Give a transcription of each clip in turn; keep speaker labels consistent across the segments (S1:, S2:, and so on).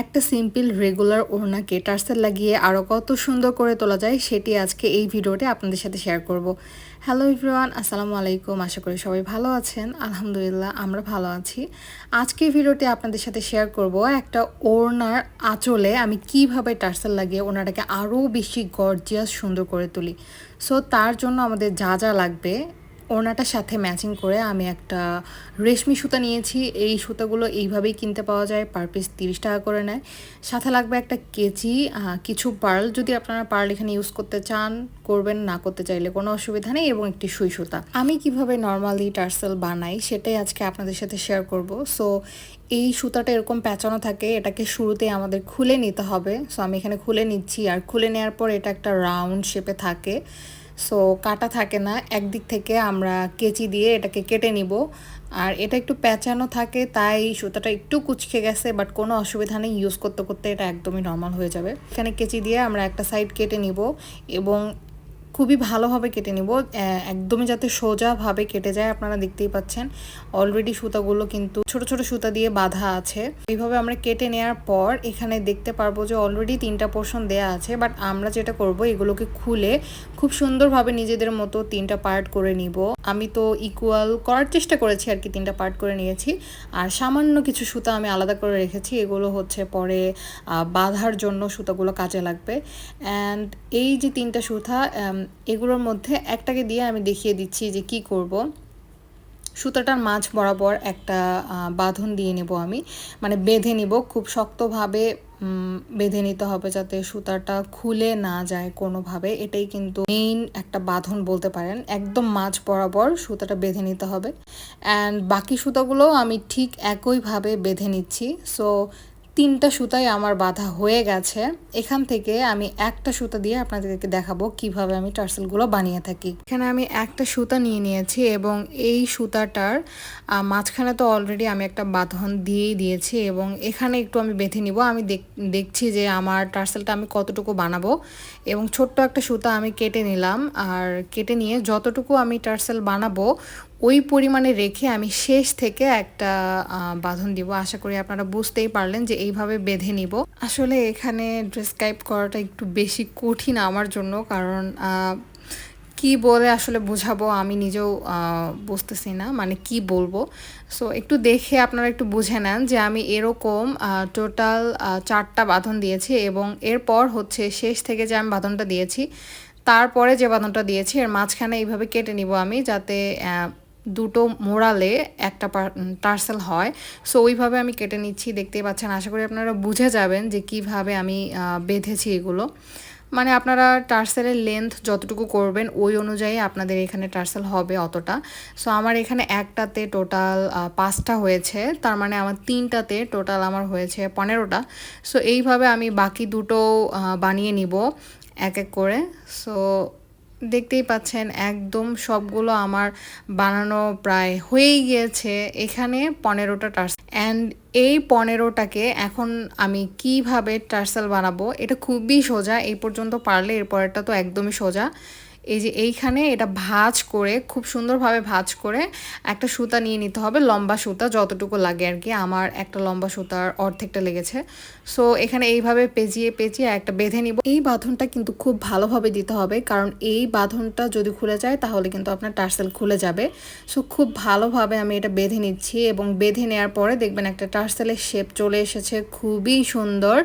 S1: একটা simple, regular ওড়নাকে tassel লাগিয়ে আরও কত সুন্দর করে তোলা যায়, সেটি আজকে এই ভিডিওতে আপনাদের সাথে শেয়ার করব। হ্যালো এভরিওয়ান আসসালামু আলাইকুম, আশা করি সবাই ভালো আছেন। আলহামদুলিল্লাহ, আমরা ভালো আছি। আজকে ভিডিওতে আপনাদের সাথে শেয়ার করব একটা ওড়নার আঁচলে আমি কীভাবে টার্সেল লাগিয়ে ওনাটাকে আরও বেশি গর্জিয়াস সুন্দর করে তুলি। সো তার জন্য আমাদের যা যা লাগবে ওড়নাটার সাথে ম্যাচিং করে আমি একটা রেশমি সুতা নিয়েছি। এই সুতাগুলো এইভাবেই কিনতে পাওয়া যায়, পার পিস তিরিশ টাকা করে নেয়। সাথে লাগবে একটা কেজি কিছু পার্ল যদি আপনারা পার্ল এখানে ইউজ করতে চান, করবেন, না করতে চাইলে কোনো অসুবিধা নেই এবং একটি সুই সুতা। আমি কীভাবে নর্মালি টার্সেল বানাই সেটাই আজকে আপনাদের সাথে শেয়ার করব। সো, এই সুতাটা এরকম প্যাঁচানো থাকে, এটাকে শুরুতে আমাদের খুলে নিতে হবে। সো, আমি এখানে খুলে নিচ্ছি। আর খুলে নেওয়ার পর এটা একটা রাউন্ড শেপে থাকে। সো কাটা থাকে না, একদিক থেকে আমরা কেচি দিয়ে এটাকে কেটে নিব। আর এটা একটু প্যাঁচানো থাকে, তাই সুতাটা একটু কুচকে গেছে বাট কোনো অসুবিধা নেই ইউজ করতে করতে এটা একদমই নর্মাল হয়ে যাবে। এখানে কেচি দিয়ে আমরা একটা সাইড কেটে নিব এবং খুবই ভালোভাবে কেটে নিব। একদমই যাতে সোজাভাবে কেটে যায়, আপনারা দেখতেই পাচ্ছেন। অলরেডি সুতাগুলো কিন্তু ছোট ছোট সুতা দিয়ে বাঁধা আছে। এইভাবে আমরা কেটে নেওয়ার পর এখানে দেখতে পারব যে অলরেডি তিনটা পোর্শন দেয়া আছে বাট আমরা যেটা করব, এগুলোকে খুলে খুব সুন্দরভাবে নিজেদের মতো তিনটা পার্ট করে নিব। আমি তো ইকুয়াল করার চেষ্টা করেছি আর কি তিনটা পার্ট করে নিয়েছি। আর সামান্য কিছু সুতা আমি আলাদা করে রেখেছি। এগুলো হচ্ছে পরে বাঁধার জন্য সুতাগুলো কাজে লাগবে। অ্যান্ড এই যে তিনটা সুতা এগুলোর মধ্যে একটাকে দিয়ে আমি দেখিয়ে দিচ্ছি যে কি করব। সুতাটার মাঝ বরাবর একটা বাঁধন দিয়ে নেব আমি। মানে বেঁধে নিব, খুব শক্তভাবে বেঁধে নিতে হবে যাতে সুতাটা খুলে না যায় কোনোভাবে। এটাই কিন্তু মেইন একটা বাঁধন বলতে পারেন। একদম মাঝ বরাবর সুতাটা বেঁধে নিতে হবে। অ্যান্ড বাকি সুতাগুলো আমি ঠিক একইভাবে বেঁধে নিচ্ছি। সো তিনটা সুতাই আমার বাঁধা হয়ে গেছে। এখান থেকে আমি একটা সুতা দিয়ে আপনাদেরকে দেখাবো কীভাবে আমি টার্সেলগুলো বানিয়ে থাকি। এখানে আমি একটা সুতা নিয়ে নিয়েছি এবং এই সুতাটার মাঝখানে তো অলরেডি আমি একটা বাঁধন দিয়েই দিয়েছি এবং এখানে একটু আমি বেঁধে নিব। আমি দেখ- দেখছি যে আমার টার্সেলটা আমি কতটুকু বানাবো এবং ছোট্ট একটা সুতা আমি কেটে নিলাম। আর কেটে নিয়ে যতটুকু আমি টার্সেল বানাবো ওই পরিমাণে রেখে আমি শেষ থেকে একটা বাঁধন দিব। আশা করি আপনারা বুঝতেই পারলেন যে এইভাবে বেঁধে নিব। আসলে এখানে ড্রেসক্রাইব করাটা একটু বেশি কঠিন আমার জন্য কারণ কি বলে আসলে বোঝাবো আমি নিজেও বুঝতেছি না মানে কি বলব। সো একটু দেখে আপনারা একটু বুঝে নেন যে আমি এরকম টোটাল চারটা বাঁধন দিয়েছি এবং এরপর হচ্ছে শেষ থেকে যে আমি বাঁধনটা দিয়েছি, তারপরে যে বাঁধনটা দিয়েছি, এর মাঝখানে এইভাবে কেটে নিব আমি যাতে দুটো মোড়ালে একটা টার্সেল হয়। সো ওইভাবে আমি কেটে নিচ্ছি, দেখতেই পাচ্ছেন। আশা করি আপনারা বুঝে যাবেন যে কীভাবে আমি বেঁধেছি এগুলো। মানে আপনারা টার্সেলের লেন্থ যতটুকু করবেন, ওই অনুযায়ী আপনাদের এখানে টার্সেল হবে অতটা। সো আমার এখানে একটাতে টোটাল পাঁচটা হয়েছে। তার মানে আমার তিনটাতে টোটাল আমার হয়েছে পনেরোটা। সো এইভাবে আমি বাকি দুটো বানিয়ে নিব, এক এক করে। সো দেখতেই পাচ্ছেন একদম সবগুলো আমার বানানো প্রায় হয়েই গিয়েছে। এখানে পনেরোটা টার্সেল অ্যান্ড এই পনেরোটাকে এখন আমি কীভাবে টার্সেল বানাবো, এটা খুবই সোজা। এই পর্যন্ত পারলে এরপরেরটা তো একদমই সোজা। এই যে এইখানে এটা ভাঁজ করে, খুব সুন্দরভাবে ভাঁজ করে একটা সুতা নিয়ে নিতে হবে, লম্বা সুতা যতটুকু লাগে আর কি। আমার একটা লম্বা সুতার অর্ধেকটা লেগেছে। সো এখানে এইভাবে পেঁচিয়ে পেঁচিয়ে একটা বেঁধে নিব। এই বাঁধনটা কিন্তু খুব ভালোভাবে দিতে হবে, কারণ এই বাঁধনটা যদি খুলে যায় তাহলে কিন্তু আপনার টার্সেল খুলে যাবে। সো খুব ভালোভাবে আমি এটা বেঁধে নিচ্ছি এবং বেঁধে নেওয়ার পরে দেখবেন একটা টার্সেলের শেপ চলে এসেছে, খুবই সুন্দর।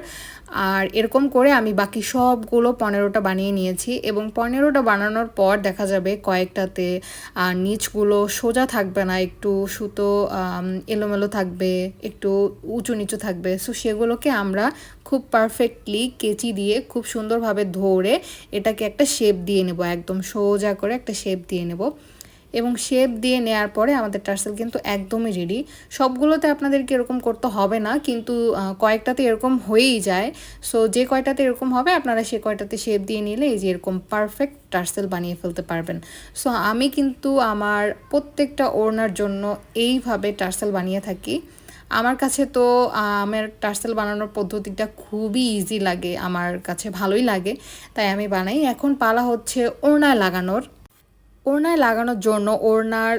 S1: আর এরকম করে আমি বাকি সবগুলো পনেরোটা বানিয়ে নিয়েছি এবং পনেরোটা বানানোর পর দেখা যাবে কয়েকটাতে নিচগুলো সোজা থাকবে না, একটু সুতো এলোমেলো থাকবে, একটু উঁচু নিচু থাকবে। সো সেগুলোকে আমরা খুব পারফেক্টলি কেচি দিয়ে খুব সুন্দরভাবে ধরে এটাকে একটা শেপ দিয়ে নেব, একদম সোজা করে একটা শেপ দিয়ে নেব। এবং শেপ দিয়ে নেয়ার পরে আমাদের টার্সেল কিন্তু একদমই রেডি সবগুলোতে আপনাদেরকে এরকম করতে হবে না, কিন্তু কয়েকটাতে এরকম হয়েই যায়। সো যে কয়টাতে এরকম হবে, আপনারা সে কয়টাতে শেপ দিয়ে নিলে এই যে এরকম পারফেক্ট টার্সেল বানিয়ে ফেলতে পারবেন। সো আমি কিন্তু আমার প্রত্যেকটা ওড়নার জন্য এইভাবে টার্সেল বানিয়ে থাকি। আমার কাছে তো, আমার টার্সেল বানানোর পদ্ধতিটা খুবই ইজি লাগে, আমার কাছে ভালোই লাগে, তাই আমি বানাই। এখন পালা হচ্ছে ওড়নায় লাগানোর। ওড়নায় লাগানোর জন্য ওড়নার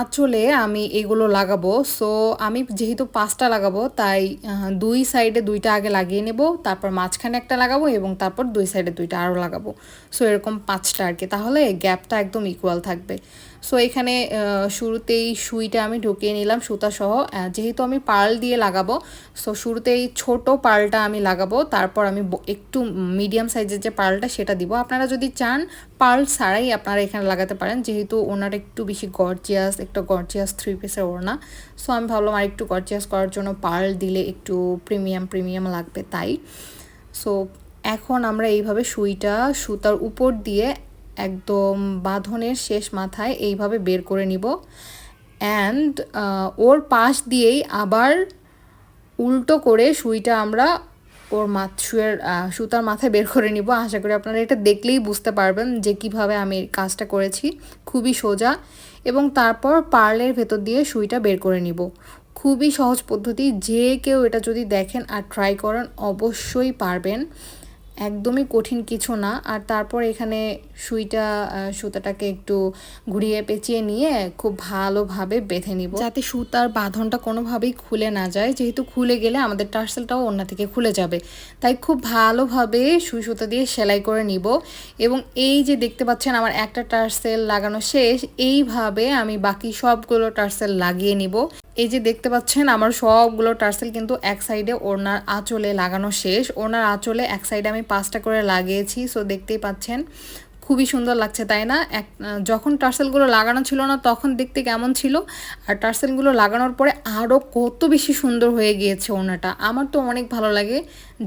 S1: আঁচলে আমি এগুলো লাগাবো। সো আমি যেহেতু পাঁচটা লাগাবো, তাই দুই সাইডে দুইটা আগে লাগিয়ে নেব, তারপর মাঝখানে একটা লাগাবো এবং তারপর দুই সাইডে দুইটা আরও লাগাবো। সো এরকম পাঁচটা আর কি তাহলে গ্যাপটা একদম ইকুয়াল থাকবে। সো এখানে শুরুতেই সুইটা আমি ঢুকিয়ে নিলাম, সুতা সহ। যেহেতু আমি পার্ল দিয়ে লাগাবো সো শুরুতেই ছোট পার্লটা আমি লাগাবো, তারপর আমি একটু মিডিয়াম সাইজের যে পার্লটা সেটা দিব। আপনারা যদি চান, পার্ল ছাড়াই আপনারা এখানে লাগাতে পারেন, যেহেতু ওনার একটু বেশি গর্জিয়াস একটা গর্জিয়াস থ্রি পিসের ওড়না। সো আমি ভাবলাম আর একটু গর্জিয়াস করার জন্য পার্ল দিলে একটু প্রিমিয়াম প্রিমিয়াম লাগবে তাই। সো এখন আমরা এইভাবে সুইটা, সুতার উপর দিয়ে একদম বাঁধনের শেষ মাথায় এইভাবে বের করে নিব। অ্যান্ড ওর পাশ দিয়েই আবার উল্টো করে সুইটা আমরা ওর মাথ শুয়ের সুতার মাথায় বের করে নিব। আশা করি আপনারা এটা দেখলেই বুঝতে পারবেন যে কীভাবে আমি কাজটা করেছি। খুবই সোজা এবং তারপর পার্লের ভেতর দিয়ে সুইটা বের করে নিব। খুবই সহজ পদ্ধতি। যে কেউ এটা যদি দেখেন আর ট্রাই করেন, অবশ্যই পারবেন। একদমই কঠিন কিছু না। আর তারপর এখানে সুইটা সুতাটাকে একটু ঘুরিয়ে পেঁচিয়ে নিয়ে খুব ভালোভাবে বেঁধে নিব। যাতে সুতার বাঁধনটা কোনোভাবেই খুলে না যায়। যেহেতু খুলে গেলে আমাদের টার্সেলটাও অন্য থেকে খুলে যাবে। তাই খুব ভালোভাবে সুই সুতা দিয়ে সেলাই করে নিব। এবং এই যে দেখতে পাচ্ছেন আমার একটা টার্সেল লাগানো শেষ, এইভাবে আমি বাকি সবগুলো টার্সেল লাগিয়ে নিব। এই যে দেখতে পাচ্ছেন, আমার সবগুলো টার্সেল কিন্তু এক সাইডে ওড়নার আঁচলে লাগানো শেষ। ওড়নার আঁচলে এক সাইডে আমি পাঁচটা করে লাগিয়েছি, সো দেখতেই পাচ্ছেন, খুবই সুন্দর লাগছে, তাই না? এক, যখন টার্সেলগুলো লাগানো ছিল না, তখন দেখতে কেমন ছিল? আর টার্সেলগুলো লাগানোর পরে আরও কত বেশি সুন্দর হয়ে গিয়েছে ওড়নাটা। আমার তো অনেক ভালো লাগে,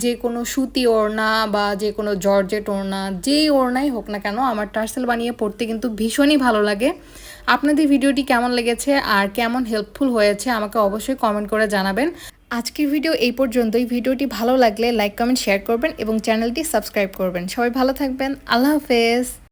S1: যে কোনো সুতি ওড়না বা যে কোনো জর্জেট ওড়না, যেই ওড়নাই হোক না কেন, আমার টার্সেল বানিয়ে পড়তে কিন্তু ভীষণই ভালো লাগে। আপনাদের ভিডিওটি কেমন লেগেছে আর কেমন হেল্পফুল হয়েছে আমাকে অবশ্যই কমেন্ট করে জানাবেন। আজকের ভিডিও এই পর্যন্তই। ভিডিওটি ভালো লাগলে লাইক কমেন্ট শেয়ার করবেন এবং চ্যানেলটি সাবস্ক্রাইব করবেন। সবাই ভালো থাকবেন। আল্লাহ হাফেজ।